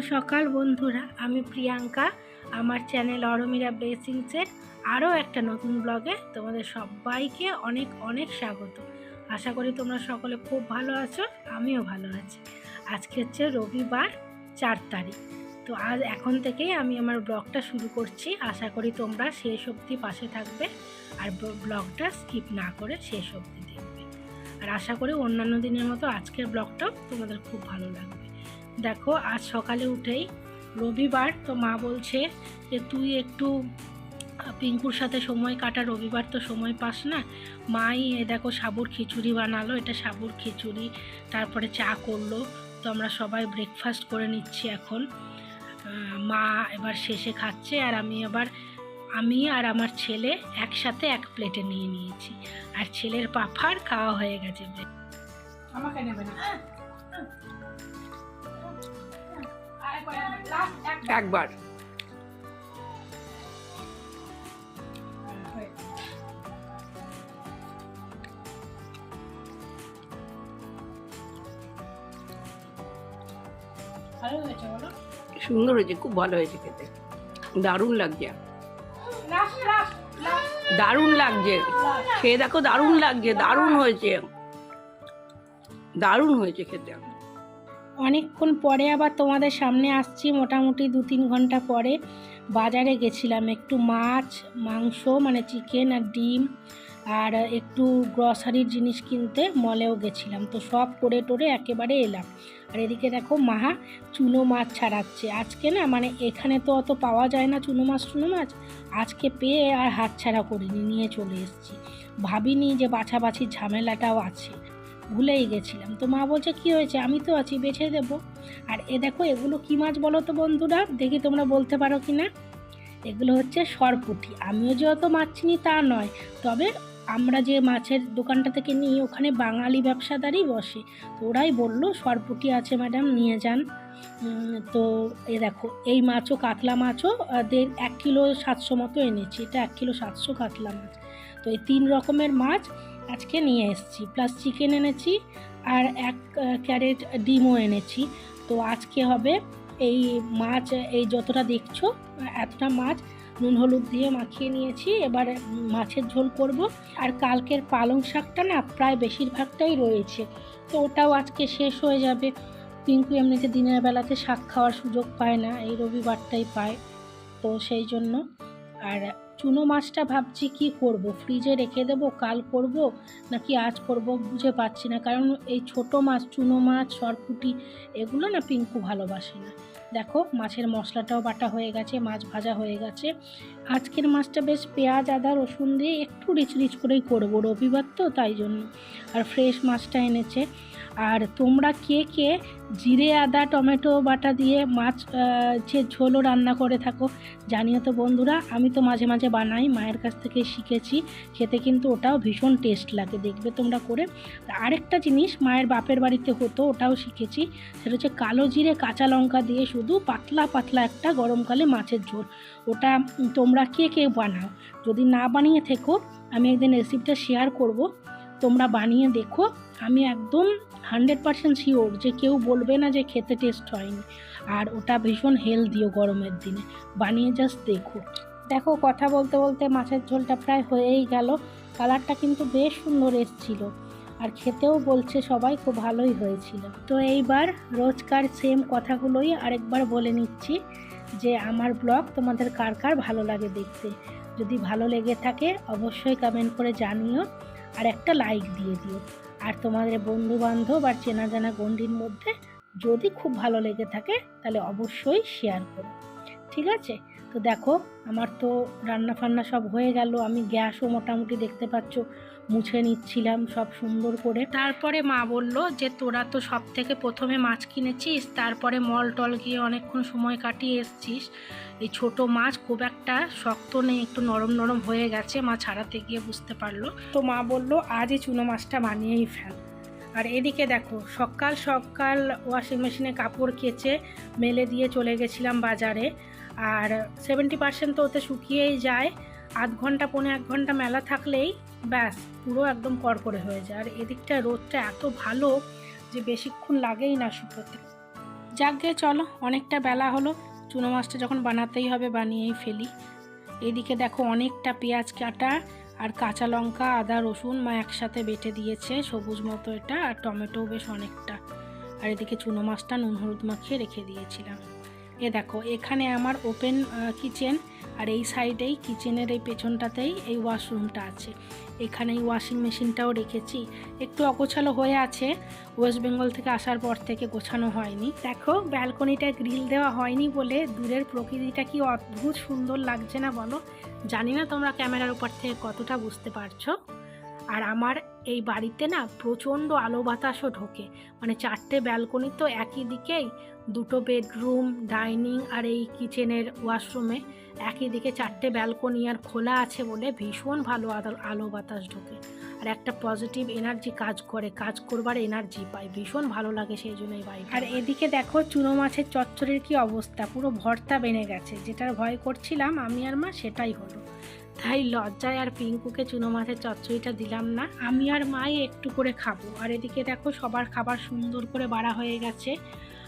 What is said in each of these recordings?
সকাল বন্ধুরা, আমি প্রিয়াঙ্কা। আমার চ্যানেল অরমিরা ব্লেসিংসের আরও একটা নতুন ব্লগে তোমাদের সবাইকে অনেক অনেক স্বাগত। আশা করি তোমরা সকলে খুব ভালো আছো, আমিও ভালো আছি। আজকে হচ্ছে রবিবার, চার তারিখ। তো আজ এখন থেকেই আমি আমার ব্লগটা শুরু করছি। আশা করি তোমরা শেষ অবধি পাশে থাকবে আর ব্লগটা স্কিপ না করে শেষ অবধি দেখবে। আর আশা করি অন্যান্য দিনের মতো আজকের ব্লগটাও তোমাদের খুব ভালো লাগবে। দেখো, আজ সকালে উঠেই রবিবার তো মা বলছে যে, তুই একটু পিঙ্কুর সাথে সময় কাটা। রবিবার তো সময় পাস না। মাই দেখো, সাবুর খিচুড়ি বানালো। এটা সাবুর খিচুড়ি। তারপরে চা করল। তো আমরা সবাই ব্রেকফাস্ট করে নিচ্ছি এখন। মা এবার শেষে খাচ্ছে। আর আমি আবার, আমি আর আমার ছেলে একসাথে এক প্লেটে নিয়ে নিয়েছি। আর ছেলের পাফার খাওয়া হয়ে গেছে। আমাকে নেবে না। একবার। সুন্দর হয়েছে খুব ভালো হয়েছে খেতে। দারুণ লাগছে। দারুণ লাগছে। খেয়ে দেখো দারুণ লাগছে দারুণ হয়েছে। দারুণ হয়েছে খেতে। অনেকক্ষণ পরে আবার তোমাদের সামনে আসছি মোটামুটি দু তিন ঘণ্টা পরে। বাজারে গেছিলাম একটু মাছ, মাংস মানে চিকেন আর ডিম আর একটু গ্রসারির জিনিস কিনতে মলেও গেছিলাম। তো সব করে টোরে একেবারে এলাম। আর এদিকে দেখো মাহা চুনো মাছ ছাড়াচ্ছে। আজকে না মানে এখানে তো অত পাওয়া যায় না চুনো মাছ চুনো মাছ। আজকে পেয়ে আর হাত ছাড়া করিনি, নিয়ে চলে এসেছি। ভাবিনি যে বাছাবাছির ঝামেলাটাও আছে। ভুলেই গেছিলাম। তো মা বলছে, কি হয়েছে? আমি তো আছি, বেছে দেব। আর এ দেখো, এগুলো কি মাছ বলো তো বন্ধুরা? দেখি তোমরা বলতে পারো কি না এগুলো হচ্ছে সরপুটি। আমিও যে অত মাছ চিনি, তা নয়। তবে আমরা যে মাছের দোকানটা থেকে নিই, ওখানে বাঙালি ব্যবসাদারই বসে। তো ওরাই বলল, সরপুটি আছে, ম্যাডাম, নিয়ে যান। তো এ দেখো, এই মাছও কাতলা মাছও দেড় এক কিলো সাতশো মতো এনেছি। এটা এক কিলো সাতশো কাতলা মাছ। তো এই তিন রকমের মাছ। আজকে নিয়ে এসেছি। প্লাস চিকেন এনেছি আর এক ক্যারেট ডিমও এনেছি। তো আজকে হবে এই মাছ, এই যতটা দেখছ, এতটা মাছ, নুন, হলুদ দিয়ে মাখিয়ে নিয়েছি। এবার মাছের ঝোল করব। আর কালকের পালং শাকটা না প্রায় বেশিরভাগটাই রয়েছে। তো ওটাও আজকে শেষ হয়ে যাবে। পিঙ্কু এমনিতে দিনের বেলাতে শাক খাওয়ার সুযোগ পায় না, এই রবিবারটাই পায়। তো সেই জন্য। আর চুনো মাছটা ভাবছি কি করব? ফ্রিজে রেখে দেব, কাল করব? নাকি আজ করব? বুঝে পাচ্ছি না, কারণ এই ছোট মাছ, চুনো মাছ, সরপুটি, এগুলো না পিঙ্কু ভালোবাসে না। দেখো, মাছের মশলাটাও বাটা হয়ে গেছে, মাছ ভাজা হয়ে গেছে। আজকের মাছটা বেশ পেঁয়াজ, আদা, রসুন দিয়ে একটু রিচ রিচ করেই করব, রবিবার তো, তাই জন্য। আর ফ্রেশ মাছটা এনেছে। আর তোমরা কে কে জিরে, আদা, টমেটো, বাটা দিয়ে মাছ যে ঝোলও রান্না করে থাকো, জানিও তো বন্ধুরা, আমি তো মাঝে মাঝে বানাই, মায়ের কাছ থেকে শিখেছি, খেতে কিন্তু ওটাও ভীষণ টেস্ট লাগে, দেখবে তোমরা করে। আরেকটা জিনিস মায়ের বাপের বাড়িতে হতো, ওটাও শিখেছি, সেটা হচ্ছে কালো জিরে, কাঁচা লঙ্কা দিয়ে শুধু পাতলা পাতলা একটা গরমকালে মাছের ঝোল। ওটা তোমরা কে কে বানাও, যদি না বানিয়ে থেকো, আমি একদিন রেসিপিটা শেয়ার করব, তোমরা বানিয়ে দেখো, আমি একদম হান্ড্রেড পার্সেন্ট শিওর যে কেউ বলবে না যে খেতে টেস্ট হয়নি। আর ওটা ভীষণ হেলদিও গরমের দিনে। বানিয়ে জাস্ট দেখো। দেখো, কথা বলতে বলতে মাছের ঝোলটা প্রায় হয়েই গেল। কালারটা কিন্তু বেশ সুন্দর এসছিল। আর খেতেও বলছে সবাই, খুব ভালোই হয়েছিল। তো এইবার রোজকার সেম কথাগুলোই আরেকবার বলে নিচ্ছি যে আমার ব্লগ তোমাদের কার কার ভালো লাগে দেখতে। যদি ভালো লেগে থাকে, অবশ্যই কমেন্ট করে জানিও। আর একটা লাইক দিয়ে দিও। আর তোমাদের বন্ধু বান্ধব আর চেনা জানা গণ্ডির মধ্যে যদি খুব ভালো লেগে থাকে, তাহলে অবশ্যই শেয়ার করো। ঠিক আছে? তো দেখো, আমার তো রান্না ফান্না সব হয়ে গেল, আমি গ্যাসও মোটামুটি দেখতে পাচ্ছ। মুছে নিচ্ছিলাম সব সুন্দর করে। তারপরে মা বলল যে, তোরা তো সব থেকে প্রথমে মাছ কিনেছিস, তারপরে মল টল গিয়ে অনেকক্ষণ সময় কাটিয়ে এসছিস। এই ছোট মাছ খুব একটা শক্ত নেই, একটু নরম নরম হয়ে গেছে, মা ছাড়াতে গিয়ে বুঝতে পারল। তো মা বলল আজই চুনো মাছটা বানিয়েই ফেল। আর এদিকে দেখো, সকাল সকাল ওয়াশিং মেশিনে কাপড় কেচে মেলে দিয়ে চলে গেছিলাম বাজারে। আর সেভেন্টি পার্সেন্ট তো ওতে শুকিয়েই যায়। আধ ঘণ্টা, পৌনে এক ঘণ্টা মেলা থাকলেই ব্যাস, পুরো একদম কড়কড়ে হয়ে যায়। আর এদিকটা রোদটা এত ভালো যে বেশিক্ষণ লাগেই না শুকোতে। যাকগে, চলো, অনেকটা বেলা হলো। চুনো মাছটা যখন বানাতেই হবে, বানিয়েই ফেলি। এদিকে দেখো অনেকটা পেঁয়াজ কাটা আর কাঁচা লঙ্কা, আদা, রসুন মা একসাথে বেটে দিয়েছে, সবুজ মতো এটা, আর টমেটো বেশ অনেকটা। আর এদিকে চুনো মাছটা নুন হলুদ মাখিয়ে রেখে দিয়েছিলাম। এ দেখো, এখানে আমার ওপেন কিচেন আর এই সাইডেই কিচেনের এই পেছনটাতেই এই ওয়াশরুমটা আছে। এখানে এই ওয়াশিং মেশিনটাও রেখেছি। একটু অগোছালো হয়ে আছে। ওয়েস্ট বেঙ্গল থেকে আসার পর থেকে গোছানো হয়নি। দেখো ব্যালকনিটা গ্রিল দেওয়া হয়নি বলে দূরের প্রকৃতিটা কি অদ্ভুত সুন্দর লাগছে না বলো? জানি না তোমরা ক্যামেরার উপর থেকে কতটা বুঝতে পারছ। আর আমার এই বাড়িতে না প্রচণ্ড আলো বাতাসও ঢোকে। মানে চারটে ব্যালকনি তো একই দিকেই দুটো বেডরুম ডাইনিং আর এই কিচেনের ওয়াশরুমে একই দিকে চারটে ব্যালকনি আর খোলা আছে বলে ভীষণ ভালো আলো- বাতাস ঢোকে। আর একটা পজিটিভ এনার্জি কাজ করে কাজ করবার এনার্জি পাই ভীষণ ভালো লাগে সেই জন্য এই বাড়ি আর এদিকে দেখো চুনো মাছের চচ্চড়ির কি অবস্থা? পুরো ভর্তা বেনে গেছে। যেটার ভয় করছিলাম আমি আর মা সেটাই হলো। তাই লজ্জায় আর পিঙ্কুকে চুনো মাছের চচ্চড়িটা দিলাম না। আমি আর মাই একটু করে খাব। আর এদিকে দেখো সবার খাবার সুন্দর করে বাড়া হয়ে গেছে।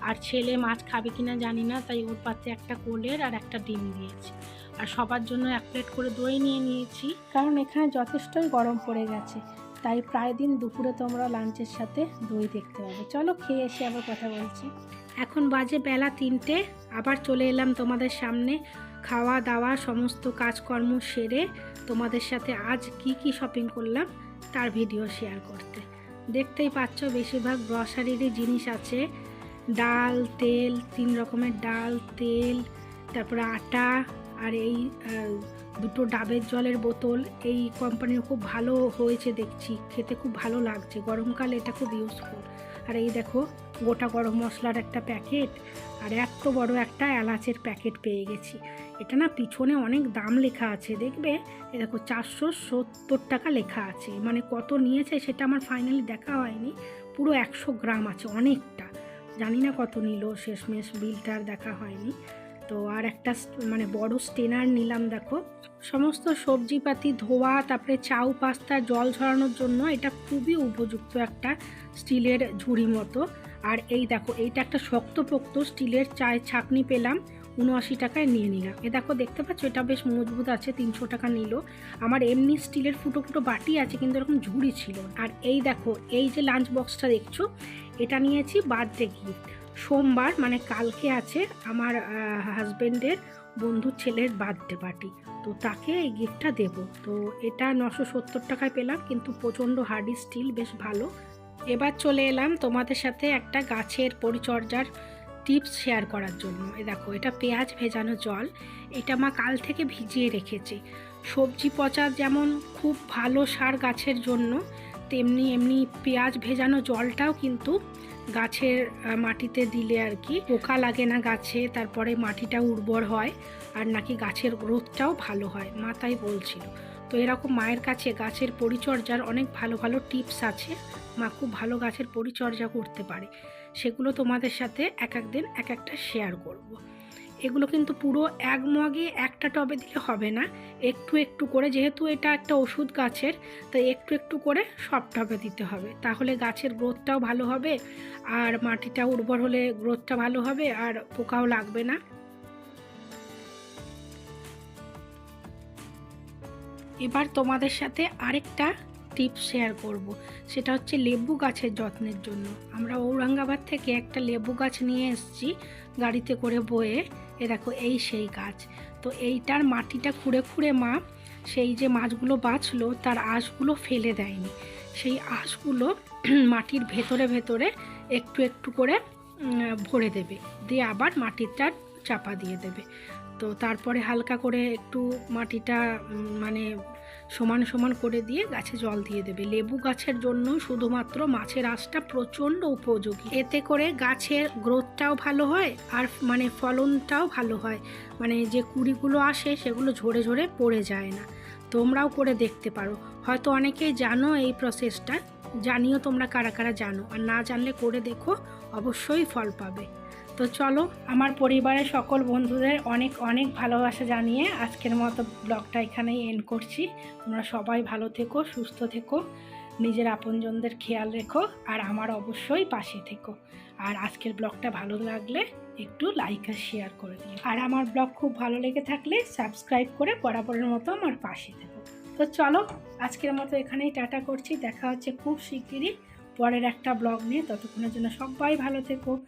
আর ছেলে মাছ খাবে কিনা জানি না, তাই ওর পাতে একটা কোলের আর একটা ডিম দিয়েছি। আর সবার জন্য এক প্লেট করে দই নিয়ে নিয়েছি। কারণ এখানে যথেষ্টই গরম পড়ে গেছে। তাই প্রায় দিন দুপুরে তোমরা লাঞ্চের সাথে দই দেখতে পাবে। চলো খেয়ে এসে আবার কথা বলছি। এখন বাজে বেলা তিনটে। আবার চলে এলাম তোমাদের সামনে। খাওয়া দাওয়া সমস্ত কাজকর্ম সেরে তোমাদের সাথে আজ কি কি শপিং করলাম তার ভিডিও শেয়ার করতে। দেখতেই পাচ্ছ বেশিরভাগ গ্রসারিরই জিনিস আছে। ডাল, তেল, তিন রকমের ডাল, তেল, তারপরে আটা আর এই দুটো ডাবের জলের বোতল। এই কোম্পানির খুব ভালো হয়েছে দেখছি। খেতে খুব ভালো লাগছে। গরমকালে এটা খুব ইউজফুল আর এই দেখো, গোটা গরম মশলার একটা প্যাকেট আর এত বড় একটা এলাচের প্যাকেট পেয়ে গেছি। এটা না পিছনে অনেক দাম লেখা আছে, দেখবে? এ দেখো, চারশো সত্তর টাকা লেখা আছে। মানে কত নিয়েছে সেটা আমার ফাইনালি দেখা হয়নি। পুরো একশো গ্রাম আছে, অনেকটা। জানি না কত নিল, শেষমেশ বিলটার দেখা হয়নি। তো আর একটা মানে বড় স্টেনার নিলাম, দেখো। সমস্ত সবজিপাতি, ধোয়া, তারপরে চাউ, পাস্তা, জল ঝরানোর জন্য এটা খুবই উপযুক্ত একটা স্টিলের ঝুড়ি মতো। আর এই দেখো, এইটা একটা শক্তপোক্ত স্টিলের চায়ের ছাকনি পেলাম। উনআশি টাকায় নিয়ে নিলাম। এ দেখো, দেখতে পাচ্ছ, এটা বেশ মজবুত আছে, তিনশো টাকা নিল। আমার এমনি স্টিলের ফুটো ফুটো বাটি আছে, কিন্তু এরকম ঝুড়ি ছিল আর এই দেখো, এই যে লাঞ্চ বক্সটা দেখছ, এটা নিয়েছি বার্থডে গিফট। সোমবার মানে কালকে আছে আমার হাজবেন্ডের বন্ধুর ছেলের বার্থডে পার্টি। তো তাকে এই গিফটটা দেব। তো এটা নশো সত্তর টাকায় পেলাম, কিন্তু প্রচণ্ড হার্ডি, স্টিল বেশ ভালো। এবার চলে এলাম তোমাদের সাথে একটা গাছের পরিচর্যার টিপস শেয়ার করার জন্য। এ দেখো, এটা পেঁয়াজ ভেজানো জল, এটা মা কাল থেকে ভিজিয়ে রেখেছে। সবজি পচা যেমন খুব ভালো সার গাছের জন্য, তেমনি এমনি পেঁয়াজ ভেজানো জলটাও কিন্তু গাছের মাটিতে দিলে আর কি পোকা লাগে না গাছে, তারপরে মাটিটা উর্বর হয় আর নাকি গাছের গ্রোথটাও ভালো হয়, মা তাই বলছিল। তো এরকম মায়ের কাছে গাছের পরিচর্যার অনেক ভালো ভালো টিপস আছে, মা খুব ভালো গাছের পরিচর্যা করতে পারে। সেগুলো তোমাদের সাথে এক এক দিন এক একটা শেয়ার করব। এগুলো কিন্তু পুরো এক মগে একটা টবে দিলে হবে না। একটু একটু করে, যেহেতু এটা একটা ওষুধ গাছের, তাই একটু একটু করে সব টবে দিতে হবে। তাহলে গাছের গ্রোথটাও ভালো হবে, আর মাটিটা উর্বর হলে গ্রোথটা ভালো হবে, আর পোকাও লাগবে না। এবার তোমাদের সাথে আরেকটা টিপস শেয়ার করব। সেটা হচ্ছে লেবু গাছের যত্নের জন্য। আমরা ঔরঙ্গাবাদ থেকে একটা লেবু গাছ নিয়ে এসেছি গাড়িতে করে বয়ে। এ দেখো, এই সেই গাছ। তো এইটার মাটিটা খুঁড়ে খুঁড়ে মা সেই যে মাছগুলো বাঁচলো, তার আঁশগুলো ফেলে দেয়নি। সেই আঁশগুলো মাটির ভেতরে ভেতরে একটু একটু করে ভরে দেবে। দিয়ে আবার মাটিটা চাপা দিয়ে দেবে। তো তারপরে হালকা করে একটু মাটিটা মানে সমান সমান করে দিয়ে গাছে জল দিয়ে দেবে। লেবু গাছের জন্য শুধুমাত্র মাছের আঁশটা প্রচণ্ড উপযোগী। এতে করে গাছের গ্রোথটাও ভালো হয় আর মানে ফলনটাও ভালো হয়। মানে যে কুড়িগুলো আসে সেগুলো ঝরে ঝরে পড়ে যায় না। তোমরাও করে দেখতে পারো। হয়তো অনেকেই জানো এই প্রসেসটা জানিও তোমরা কারা কারা জানো। আর না জানলে করে দেখো, অবশ্যই ফল পাবে। তো চলো, আমার পরিবারের সকল বন্ধুদের অনেক অনেক ভালোবাসা জানিয়ে আজকের মতো ব্লগটা এখানেই এন্ড করছি। তোমরা সবাই ভালো থেকো, সুস্থ থেকো, নিজের আপনজনদের খেয়াল রেখো, আর আমার অবশ্যই পাশে থেকো। আর আজকের ব্লগটা ভালো লাগলে একটু লাইক আর শেয়ার করে দিও। আর আমার ব্লগ খুব ভালো লেগে থাকলে সাবস্ক্রাইব করে বরাবরের মতো আমার পাশে থেকো। তো চলো, আজকের মতো এখানেই টাটা করছি। দেখা হচ্ছে খুব শিগগিরই পরের একটা ব্লগ নিয়ে। ততক্ষণের জন্য সবাই ভালো থেকো।